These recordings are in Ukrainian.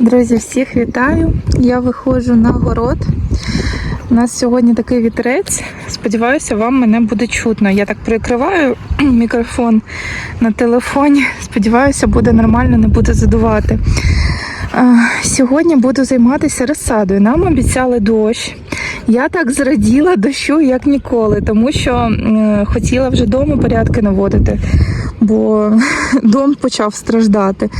Друзі, всіх вітаю! Я виходжу на город. У нас сьогодні такий вітерець. Сподіваюся, вам мене буде чутно. Я так прикриваю мікрофон на телефоні. Сподіваюся, буде нормально, не буде задувати. Сьогодні буду займатися розсадою. Нам обіцяли дощ. Я так зраділа дощу, як ніколи, тому що хотіла вже вдома порядки наводити, бо дом почав страждати.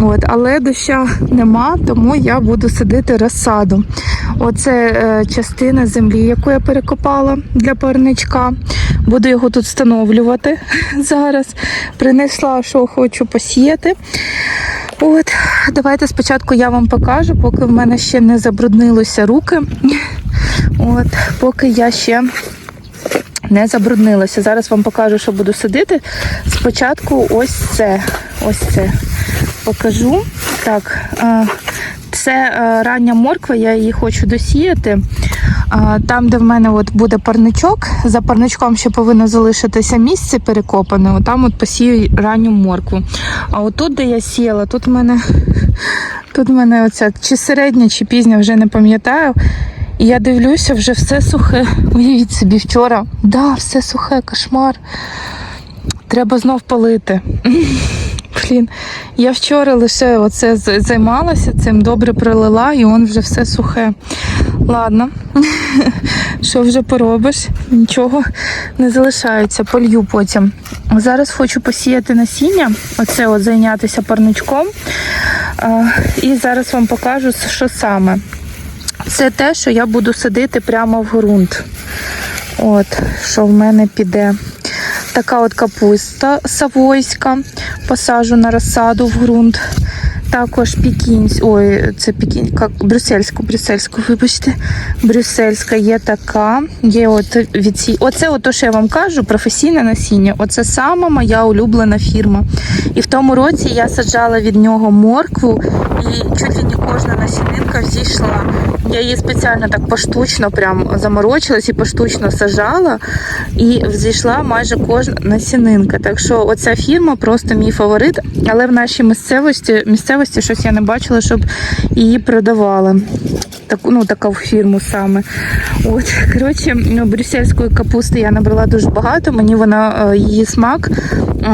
От, але доща нема, тому я буду садити розсаду. Оце е, частина землі, яку я перекопала для парничка. Буду його тут встановлювати зараз. Принесла, що хочу посіяти. От, давайте спочатку я вам покажу, поки в мене ще не забруднилися руки. От, поки я ще не забруднилася. Зараз вам покажу, що буду садити. Спочатку ось це. Ось це покажу. Так, е, це е, рання морква, я її хочу досіяти. Там, де в мене от буде парничок, за парничком ще повинно залишитися місце перекопане. От Там от посію ранню моркву. А отут, де я сіяла, тут в мене тут в мене оця чи середня, чи пізня, вже не пам'ятаю. І я дивлюся, вже все сухе. Уявіть собі вчора. Да, все сухе, кошмар. Треба знов палити. Блін, я вчора лише оце займалася цим, добре пролила, і он вже все сухе. Ладно, що вже поробиш? Нічого не залишається, полью потім. Зараз хочу посіяти насіння, оце от зайнятися парничком. І зараз вам покажу, що саме. Це те, що я буду садити прямо в ґрунт. От, що в мене піде. Така от капуста савойська, посажу на розсаду в ґрунт. Також пікінсь, ой, це пікінь, як брюссельську, брюссельську, вибачте. Брюссельська є така. Є от від ці... Оце от то, що я вам кажу, професійне насіння. Оце сама моя улюблена фірма. І в тому році я саджала від нього моркву, і чуть ли не кожна насінинка зійшла. Я її спеціально так поштучно прям заморочилась і поштучно сажала, і зійшла майже кожна насінинка. Так що оця фірма просто мій фаворит, але в нашій місцевості, місцевості щось я не бачила, щоб її продавали. Таку, ну, таку фірму саме. От, коротше, брюссельської капусти я набрала дуже багато. Мені вона е, її смак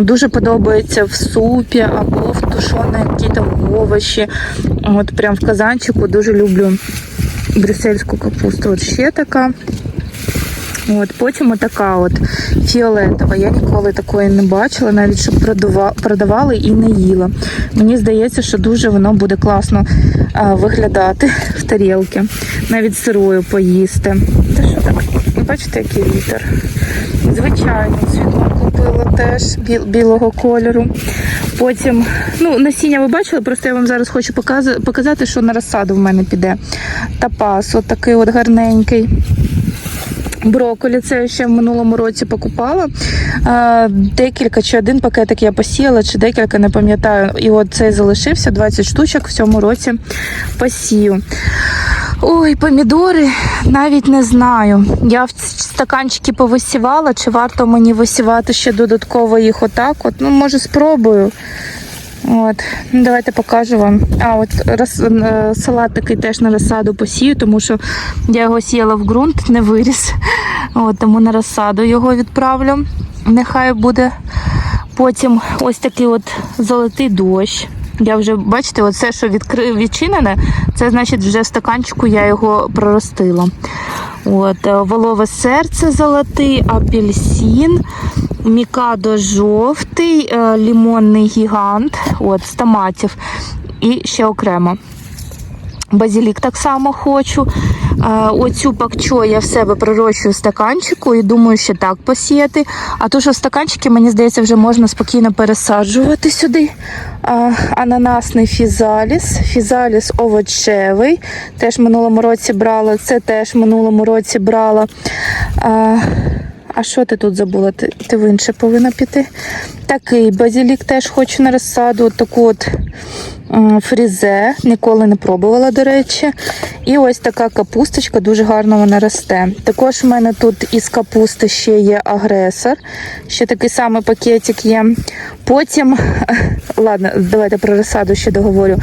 дуже подобається в супі або в тушоні якісь овочі. От прям в казанчику дуже люблю брюссельську капусту. От ще така. От, потім отака от фіолетова. Я ніколи такої не бачила, навіть щоб продавали і не їла. Мені здається, що дуже воно буде класно а, виглядати в тарілки, навіть сирою поїсти. Та що так? Бачите, який вітер? Звичайно, світло купила теж біл- білого кольору. Потім, ну, насіння ви бачили, просто я вам зараз хочу показати, що на розсаду в мене піде. Тапас, от такий от гарненький. Брокколі, це я ще в минулому році покупала. Е, Декілька чи один пакетик я посіяла, чи декілька, не пам'ятаю. І от цей залишився 20 штучок в цьому році посію. Ой, помідори навіть не знаю. Я в стаканчики повисівала, чи варто мені висівати ще додатково їх отак. От, ну, може, спробую. От, ну, давайте покажу вам. А, от роз, е, салат такий теж на розсаду посію, тому що я його сіяла в ґрунт, не виріс. От, тому на розсаду його відправлю. Нехай буде. Потім ось такий от золотий дощ. Я вже, бачите, оце, що відкри... відчинене, це значить вже в стаканчику я його проростила. От, е, волове серце золотий, апельсин, мікадо жовтий, е, лімонний гігант, от, з томатів. І ще окремо. Базилік так само хочу. Е, Оцю пакчо я в себе пророщую в стаканчику і думаю, ще так посіяти. А то, що в стаканчики, мені здається, вже можна спокійно пересаджувати сюди. Ананасний фізаліс, фізаліс овочевий. Теж минулому році брала. Це теж минулому році брала. А, що ти тут забула? Ти, ти в інше повинна піти. Такий базілік теж хочу на розсаду. От таку от Фрізе, ніколи не пробувала, до речі. І ось така капусточка, дуже гарно вона росте. Також в мене тут із капусти ще є агресор. Ще такий самий пакетик є. Потім, ладно, давайте про розсаду ще договорю.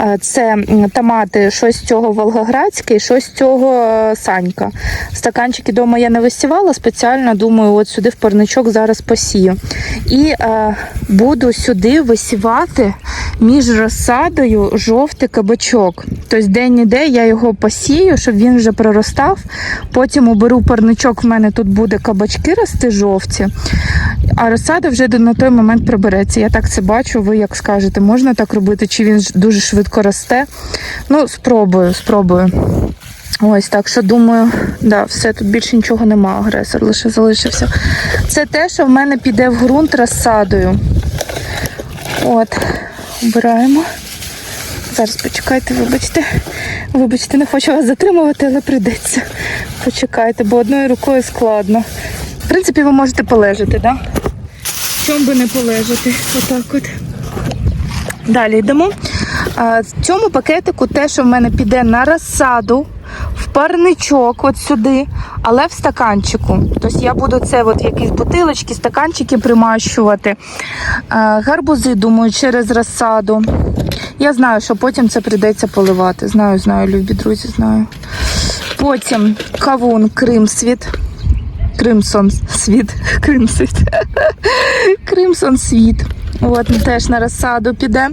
Е, Це томати, щось цього Волгоградське, щось цього е, Санька. Стаканчики вдома я не висівала, спеціально думаю, от сюди в парничок зараз посію. І е, буду сюди висівати між розсадою жовтий кабачок. Тобто день-не-де я його посію, щоб він вже проростав. Потім уберу парничок, в мене тут буде кабачки рости жовті, а розсада вже на той момент прибереться. Я так це бачу, ви як скажете, можна так робити, чи він дуже швидко росте. Ну, спробую, спробую. Ось так що думаю, да, все тут більше нічого нема. Агресор лише залишився. Це те, що в мене піде в ґрунт розсадою. От, обираємо. Зараз почекайте, вибачте. Вибачте, не хочу вас затримувати, але прийдеться. Почекайте, бо одною рукою складно. В принципі, ви можете полежати? Да? Чом би не полежати? Отак от. Далі йдемо. В цьому пакетику те, що в мене піде на розсаду, парничок, от сюди, але в стаканчику. Тобто я буду це от якісь бутилочки, стаканчики примащувати. Гарбузи, думаю, через розсаду. Я знаю, що потім це прийдеться поливати. Знаю, знаю, любі друзі, знаю. Потім кавун Кримсвіт. Кримсон світ. Кримсвіт. Кримсон світ. От, теж на розсаду піде.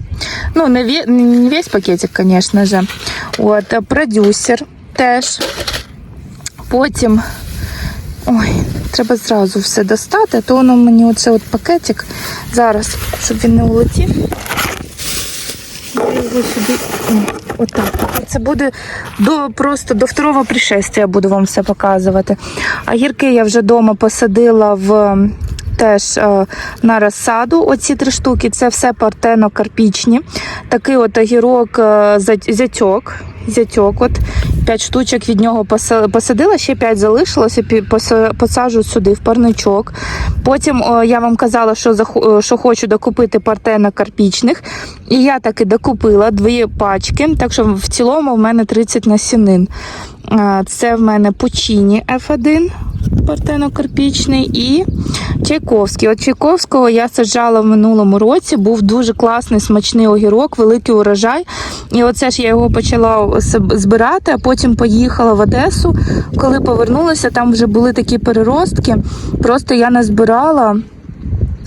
Ну, не, не весь пакетик, звісно. От, продюсер теж. Потім. Ой, треба зразу все достати, то воно мені оце от пакетик зараз, щоб він не улетів. Я його сюди. Отак. Це буде до просто до второго пришестя я буду вам все показувати. А гірки я вже вдома посадила в теж е, на розсаду. Оці три штуки це все партено-карпічні. Такий от огірок е, зятьок. Зятьок, от 5 штучок від нього посадила, ще 5 залишилося, посаджу сюди в парничок. Потім о, я вам казала, що, е, що хочу докупити партена карпічних. І я таки докупила дві пачки, так що в цілому в мене 30 насінин. Це в мене Пучині F1 партено-карпічний і Чайковський. От Чайковського я саджала в минулому році. Був дуже класний смачний огірок, великий урожай. І оце ж я його почала збирати, а потім поїхала в Одесу. Коли повернулася, там вже були такі переростки. Просто я назбирала.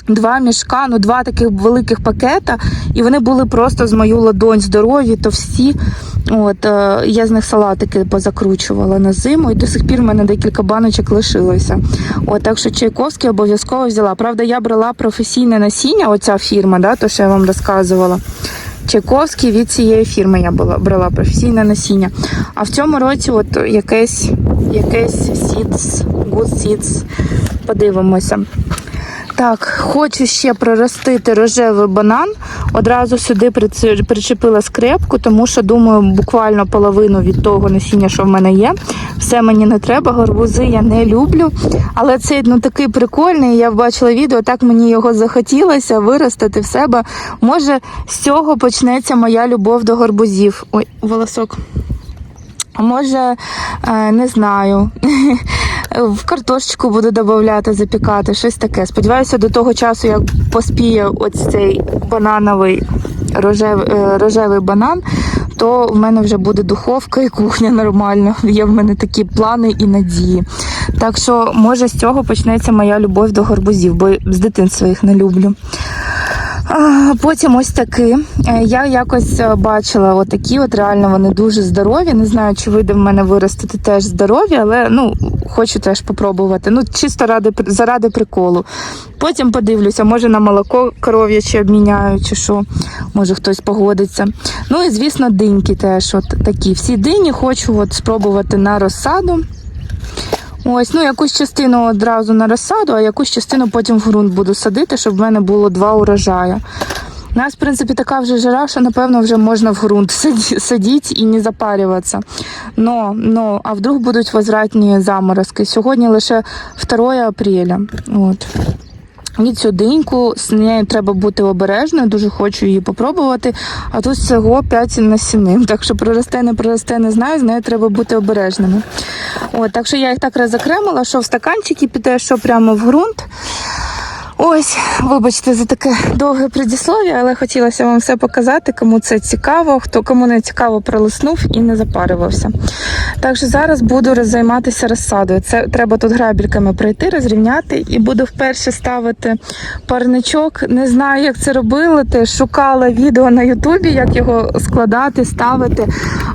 Два мішка, ну два таких великих пакета, і вони були просто з мою ладонь здорові, товсті. От е, я з них салатики позакручувала на зиму, і до сих пір в мене декілька баночок лишилося. От так що Чайковський обов'язково взяла. Правда, я брала професійне насіння, оця фірма, да, то що я вам розказувала. Чайковський від цієї фірми я була брала професійне насіння. А в цьому році, от якесь, якесь Seeds, Good Seeds. Подивимося. Так, хочу ще проростити рожевий банан. Одразу сюди причепила скрепку, тому що думаю, буквально половину від того насіння, що в мене є. Все мені не треба, гарбузи я не люблю. Але цей ну, такий прикольний. Я бачила відео, так мені його захотілося виростити в себе. Може, з цього почнеться моя любов до гарбузів. Ой, волосок. Може, е, не знаю. В картошечку буду додавати, запікати, щось таке. Сподіваюся, до того часу, як поспіє ось цей банановий рожевий, е, рожевий банан, то в мене вже буде духовка і кухня нормальна. Є в мене такі плани і надії. Так що, може, з цього почнеться моя любов до гарбузів, бо з дитинства їх не люблю. Потім ось такі. Е, Я якось е, бачила отакі, от реально вони дуже здорові. Не знаю, чи вийде в мене виростити теж здорові, але ну хочу теж попробувати. Ну, чисто ради заради приколу. Потім подивлюся, може на молоко коров'яче обміняю, чи що, може хтось погодиться. Ну і звісно, диньки теж от такі. Всі дині хочу от спробувати на розсаду. Ось, ну якусь частину одразу на розсаду, а якусь частину потім в ґрунт буду садити, щоб в мене було два урожаю. У нас, в принципі, така вже жара, що напевно вже можна в ґрунт садити і не запарюватися. Но, но, а вдруг будуть возвратні заморозки. Сьогодні лише 2 апреля. От. І цю диньку з нею треба бути обережною, дуже хочу її попробувати. А тут всього 5 насінин. Так що проросте, не проросте, не знаю, з нею треба бути обережними. От, так що я їх так розокремила, що в стаканчики піде, що прямо в ґрунт. Ось, вибачте за таке довге предіслов'я, але хотілося вам все показати, кому це цікаво, хто кому не цікаво пролиснув і не запарювався. Так що зараз буду займатися розсадою. Це треба тут грабельками пройти, розрівняти і буду вперше ставити парничок. Не знаю, як це робили. Теж шукала відео на Ютубі, як його складати, ставити.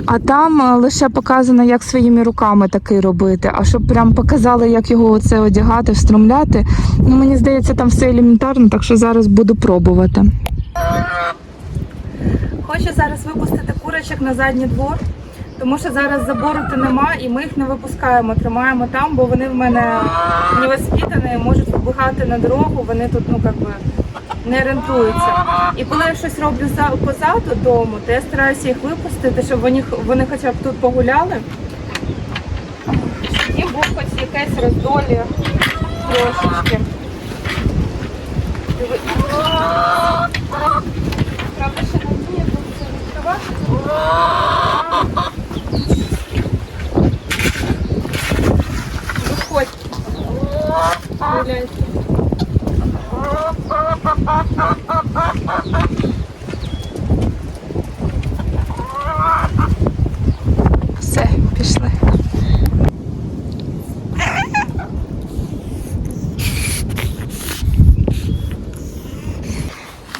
А там е, лише показано, як своїми руками такий робити. А щоб прям показали, як його оце одягати, встромляти. Ну мені здається, там все елементарно, так що зараз буду пробувати. Хочу зараз випустити курочок на задній двор, тому що зараз забору то нема і ми їх не випускаємо, тримаємо там, бо вони в мене невоспитані, можуть вибігати на дорогу, вони тут ну як би не орієнтуються. І коли я щось роблю за позаду дому, то я стараюся їх випустити, щоб вони, вони хоча б тут погуляли. Щоб їм був хоч якесь роздолі трошечки. Диви- Правда, ще не вміє тут це відкривати. Виходь. Гуляйте.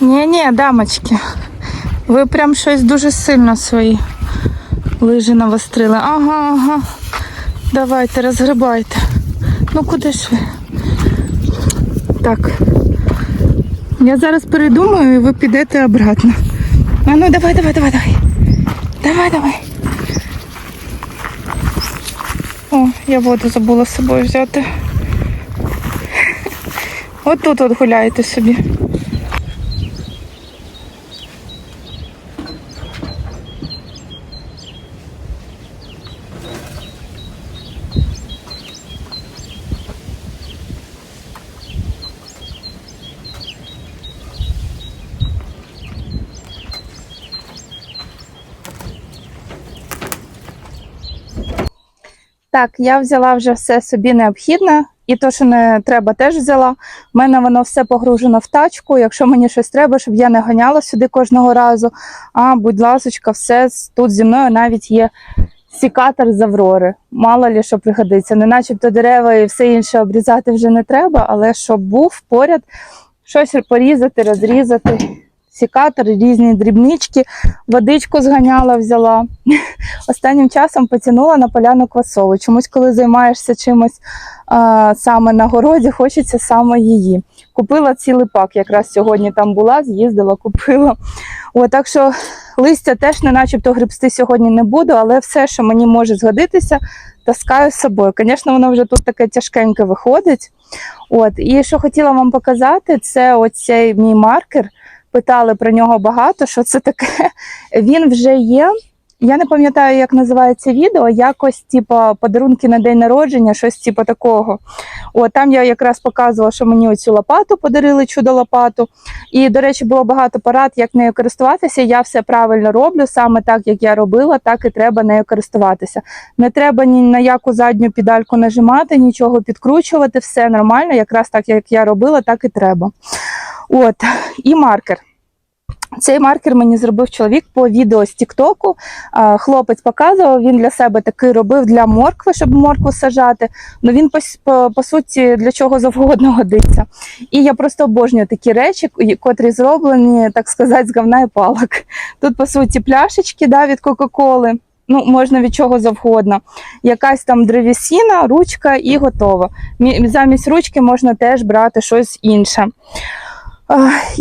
Ні-ні, дамочки. Ви прям щось дуже сильно свої лижі навострили. Ага, ага. Давайте, розгрібайте. Ну куди ж ви? Так. Я зараз передумаю і ви підете обратно. А ну давай, давай, давай, давай. Давай, давай. О, я воду забула з собою взяти. От тут от гуляєте собі. Так, я взяла вже все собі необхідне, і то, що не треба, теж взяла. У мене воно все погружено в тачку. Якщо мені щось треба, щоб я не ганяла сюди кожного разу. А, будь ласочка, все тут зі мною навіть є сікатор з Аврори. Мало лі що пригодиться. Не начебто дерева і все інше обрізати вже не треба, але щоб був поряд щось порізати, розрізати. Сікатор, різні дрібнички, водичку зганяла, взяла останнім часом потягнула на поляну квасову. Чомусь, коли займаєшся чимось а, саме на городі, хочеться саме її. Купила цілий пак, якраз сьогодні там була, з'їздила, купила. О, так що листя теж не начебто грибсти сьогодні не буду, але все, що мені може згодитися, таскаю з собою. Звісно, воно вже тут таке тяжкеньке виходить. От, і що хотіла вам показати, це оцей мій маркер. Питали про нього багато, що це таке. Він вже є. Я не пам'ятаю, як називається відео, якось, типу, подарунки на день народження, щось типу такого. О, там я якраз показувала, що мені оцю лопату подарили, чудо лопату. І, до речі, було багато порад, як нею користуватися. Я все правильно роблю, саме так, як я робила, так і треба нею користуватися. Не треба ні на яку задню педальку нажимати, нічого підкручувати, все нормально, якраз так, як я робила, так і треба. От, і маркер. Цей маркер мені зробив чоловік по відео з Тіктоку. Хлопець показував, він для себе такий робив для моркви, щоб моркву сажати. Ну він по, по, по суті для чого завгодно годиться. І я просто обожнюю такі речі, котрі зроблені, так сказати, з говна і палок. Тут, по суті, пляшечки да, від Кока-Коли. Ну, можна від чого завгодно. Якась там древесина, ручка і готово. Замість ручки можна теж брати щось інше.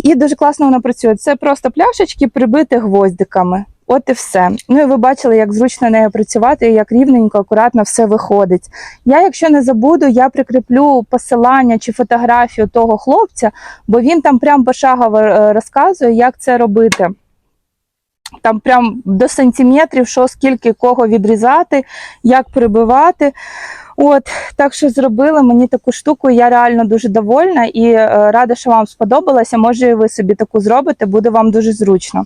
І дуже класно вона працює. Це просто пляшечки прибити гвоздиками. От і все. Ну і ви бачили, як зручно нею працювати, і як рівненько, акуратно все виходить. Я, якщо не забуду, я прикріплю посилання чи фотографію того хлопця, бо він там прям пошагово е, розказує, як це робити. Там прям до сантиметрів, що скільки кого відрізати, як прибивати. От, так що зробили мені таку штуку, я реально дуже довольна і е, рада, що вам сподобалася. Може, і ви собі таку зробите, буде вам дуже зручно.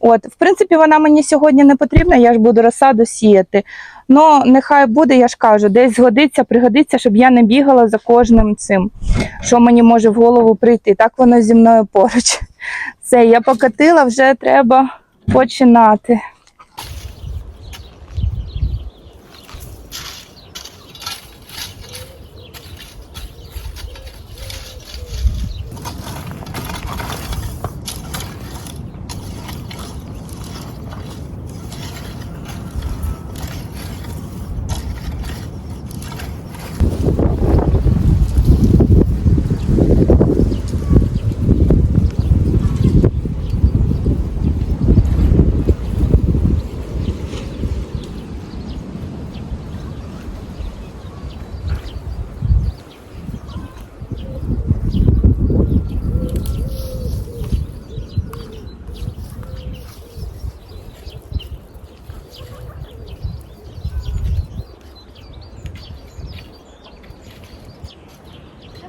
От, в принципі, вона мені сьогодні не потрібна, я ж буду розсаду сіяти. Ну, нехай буде, я ж кажу, десь згодиться, пригодиться, щоб я не бігала за кожним цим, що мені може в голову прийти. Так воно зі мною поруч. Все, я покатила, вже треба починати.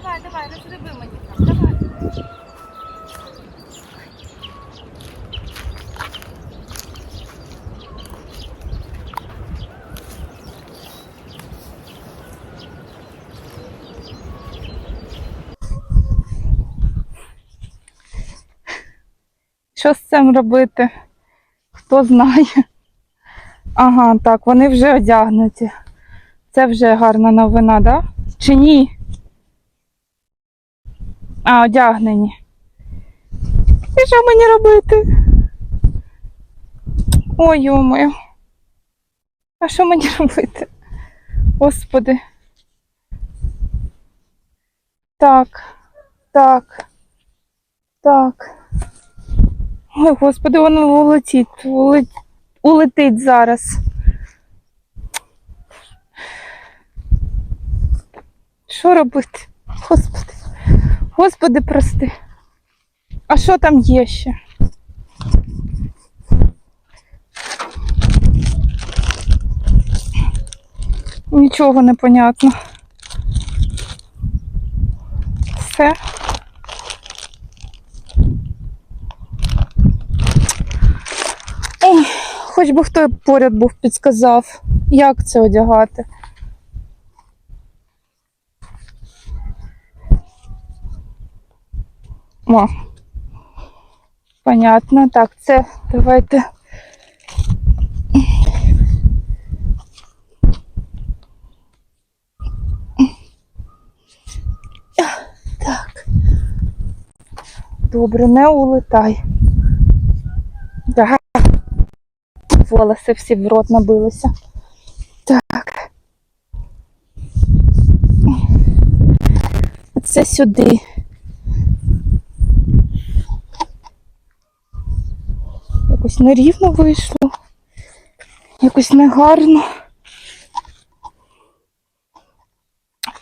Давай, давай, розриби мені там, давай. Що з цим робити? Хто знає? Ага, так, вони вже одягнуті. Це вже гарна новина, да? Чи ні? А, одягнені. І що мені робити? Ой, йомою. А що мені робити? Господи. Так, так, так. Ой, господи, воно улетить, улетить, улетить зараз. Що робити? Господи. Господи, прости. А що там є ще? Нічого не понятно. Все. Ой, хоч би хто поряд був підсказав, як це одягати. О, понятно. Так, це давайте. Так. Добре, не улетай. Да. Волоси всі в рот набилися. Так. Це сюди. Якось нерівно вийшло. Якось негарно.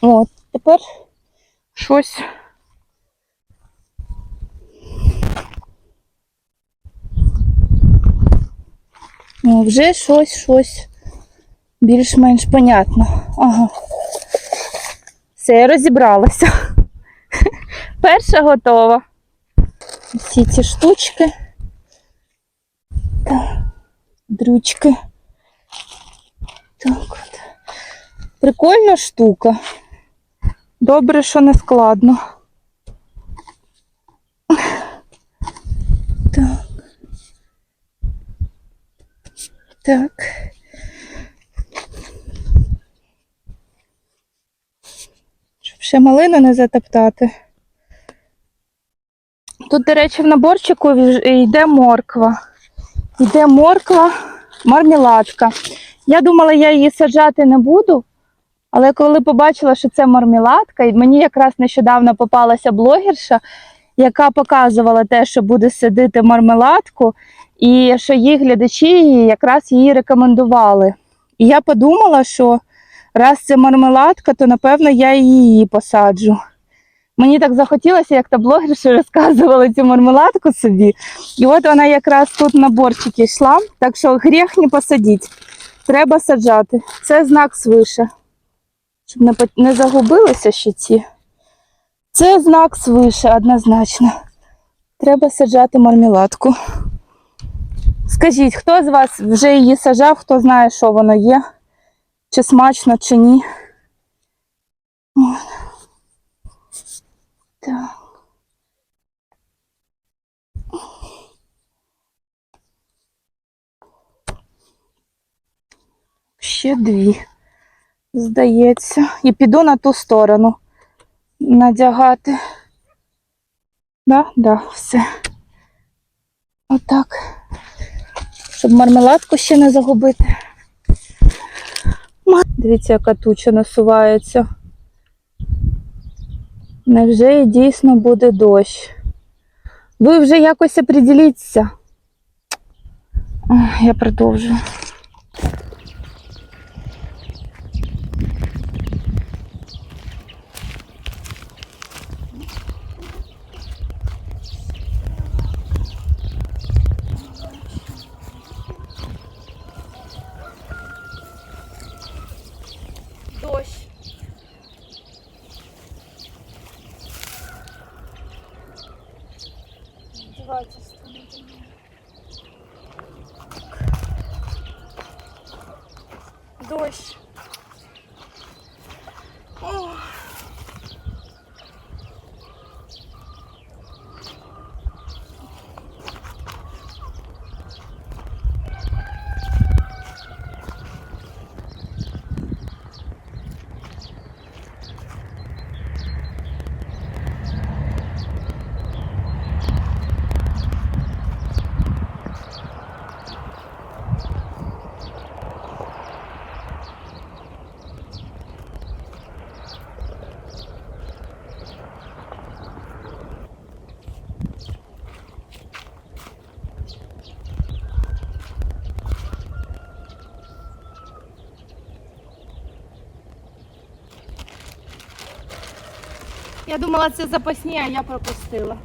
От, тепер щось. Ну, вже щось, щось більш-менш понятно. Ага. Все, я розібралася. Перша готова. Всі ці штучки. Так, дрючки. Так от. Прикольна штука. Добре, що не складно. Так. Щоб ще малину не затоптати. Тут, до речі, в наборчику йде морква. Йде морква, мармеладка. Я думала, я її саджати не буду, але коли побачила, що це мармеладка, і мені якраз нещодавно попалася блогерша, яка показувала те, що буде садити мармеладку, і що її глядачі якраз її рекомендували. І я подумала, що раз це мармеладка, то напевно я її посаджу. Мені так захотілося, як та блогерша розказувала цю мармеладку собі. І от вона якраз тут на борчики йшла, так що гріх не посадіть. Треба саджати. Це знак свише. Щоб не загубилися ще ці. Це знак свише, однозначно. Треба саджати мармеладку. Скажіть, хто з вас вже її саджав, хто знає, що воно є? Чи смачно, чи ні? От. Так. Ще дві, здається. І піду на ту сторону надягати. Да, да, все. Отак. Щоб мармеладку ще не загубити. Дивіться, яка туча насувається. Невже і дійсно буде дощ? Ви вже якось оприділіться. Я продовжую. Я думала, це запасні, а я пропустила.